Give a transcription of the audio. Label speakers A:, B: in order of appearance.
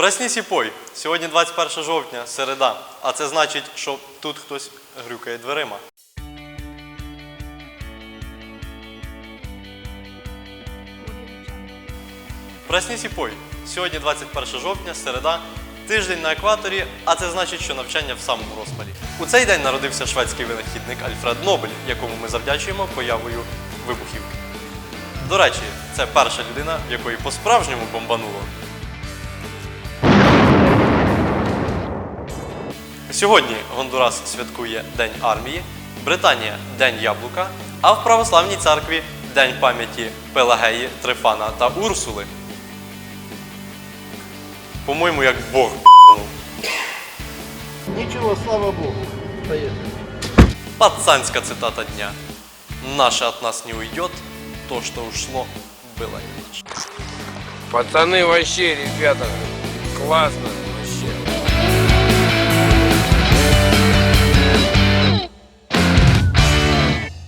A: Проснись і пой. Сьогодні 21 жовтня, середа. А це значить, що тут хтось грюкає дверима. Проснись і пой. Сьогодні 21 жовтня, середа, тиждень на екваторі, а це значить, що навчання в самому розпалі. У цей день народився шведський винахідник Альфред Нобель, якому ми завдячуємо появою вибухівки. До речі, це перша людина, в якої по-справжньому бомбануло. Сьогодні Гондурас святкує День армії, Британія День яблука, а в православній церкві День пам'яті Пелагеї, Трифана та Урсули. По-моєму, як Бог.
B: Ничего, слава Богу.
A: Пацанська цитата дня. Наше от нас не уйдет, то, что ушло, было не наше.
C: Пацаны вообще, ребята, классно.